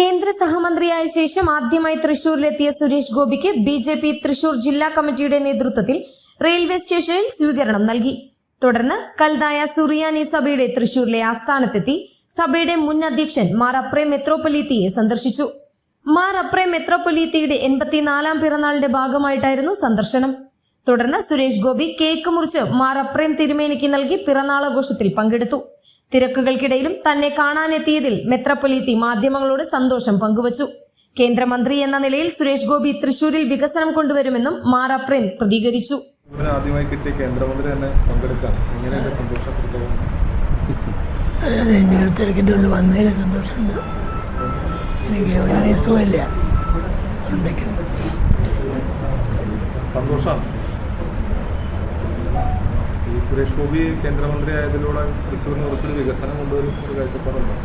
കേന്ദ്ര സഹമന്ത്രിയായ ശേഷം ആദ്യമായി തൃശൂരിലെത്തിയ സുരേഷ് ഗോപിക്ക് ബി ജെ പി തൃശൂർ ജില്ലാ കമ്മിറ്റിയുടെ നേതൃത്വത്തിൽ റെയിൽവേ സ്റ്റേഷനിൽ സ്വീകരണം നൽകി. തുടർന്ന് കൽതായ സുറിയാനി സഭയുടെ തൃശൂരിലെ ആസ്ഥാനത്തെത്തി സഭയുടെ മുൻ അധ്യക്ഷൻ മാർ അപ്രേ മെത്രോപൊലീത്തിയെ സന്ദർശിച്ചു. മാർ അപ്രേ മെത്രോപൊലീത്തിയുടെ എൺപത്തിനാലാം പിറന്നാളിന്റെ ഭാഗമായിട്ടായിരുന്നു സന്ദർശനം. തുടർന്ന് സുരേഷ് ഗോപി കേക്ക് മുറിച്ച് മാർ അപ്രേം തിരുമേനിക്ക് നൽകി പിറന്നാളാഘോഷത്തിൽ പങ്കെടുത്തു. തിരക്കുകൾക്കിടയിലും തന്നെ കാണാനെത്തിയതിൽ മെത്രപ്പൊലീത്തി മാധ്യമങ്ങളോട് സന്തോഷം പങ്കുവച്ചു. കേന്ദ്രമന്ത്രി എന്ന നിലയിൽ സുരേഷ് ഗോപി തൃശൂരിൽ വികസനം കൊണ്ടുവരുമെന്നും മാറ പ്രേം പ്രതികരിച്ചു. ആദ്യമായി കിട്ടിയ കേന്ദ്രമന്ത്രി തന്നെ പങ്കെടുക്കുകയാണ് എങ്ങനെയുണ്ട് സന്തോഷപ്പെടുത്തുന്നു ഇങ്ങനെ തിരക്കിന്റെ ഉള്ളിൽ വന്നതിന് സന്തോഷമുണ്ട് എനിക്ക് വലിയ സുഖമില്ല. സന്തോഷമാണ്. ഈ സുരേഷ് ഗോപി കേന്ദ്രമന്ത്രി ആയതിലൂടെ തൃശ്ശൂരിന് കുറച്ചൊരു വികസനം കൊണ്ടുവരും ഒരു കാഴ്ചപ്പാടുണ്ടോ?